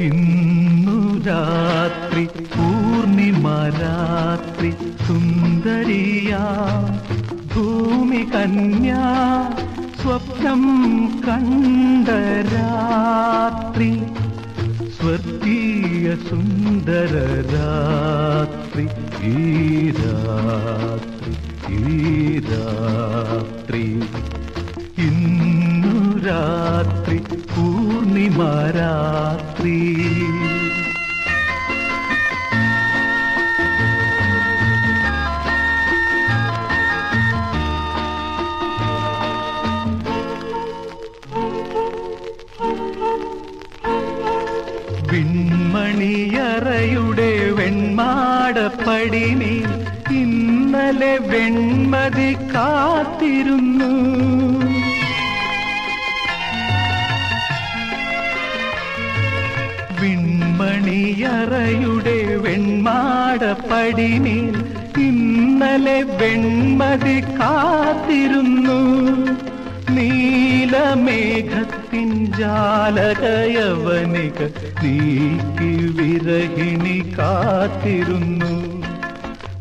ഇന്നു രാത്രി പൂർണിമ രാത്രി സുന്ദരിയ. ഭൂമി കന്യാ സ്വപ്നം കണ്ട രാത്രി. സ്വർഗീയ സുന്ദര രാത്രി ഈ രാത്രി ഈ രാത്രി. ഇന്നു രാത്രി പൂർണിമ രാത്രി വിൺമണിയറയുടെ വെൺമാടപ്പടിനി ഇന്നലെ വെൺമതി കാത്തിരുന്നു. വെൺമാടപ്പടിനി ഇന്നലെ വെൺമതി കാത്തിരുന്നു. നീലമേഘത്തിൻ ജാലകയവനിക നീക്കി വിരഹിണി കാത്തിരുന്നു.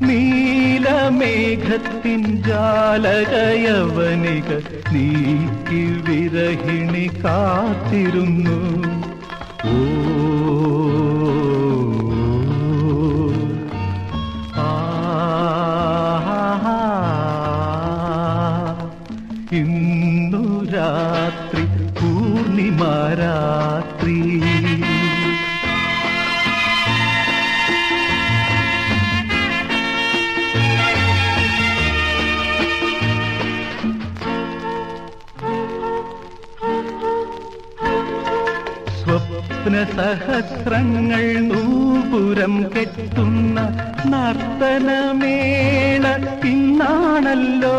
നീലമേഘത്തിൻ ജാലകയവനിക നീക്കി വിരഹിണി കാത്തിരുന്നു. ഇന്നു രാത്രി പൂർണിമ രാത്രി സ്വപ്ന സഹസ്രങ്ങൾ നൂപുരം കെട്ടുന്ന നർത്തനമേള ഇന്നാണല്ലോ.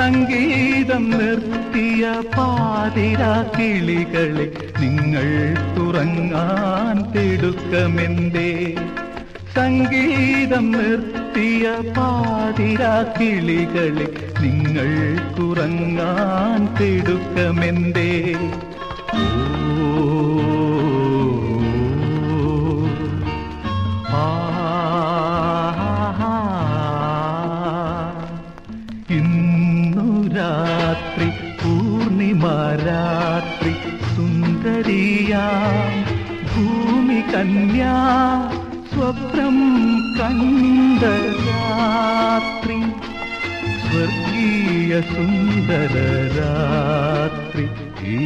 സംഗീതം നിർത്തിയ പാതിരാ കിളികളെ നിങ്ങൾ തുറങ്ങാൻ തിടുക്കമെന്തേ? സംഗീതം നിർത്തിയ പാതിരാ കിളികളെ നിങ്ങൾ തുറങ്ങാൻ തിടുക്കമെന്തേ? രാത്രി സുന്ദരിയാ ഭൂമി കന്യാ സ്വപ്നം കണ്ട രാത്രി സ്വർഗീയ സുന്ദര രാത്രി. ഈ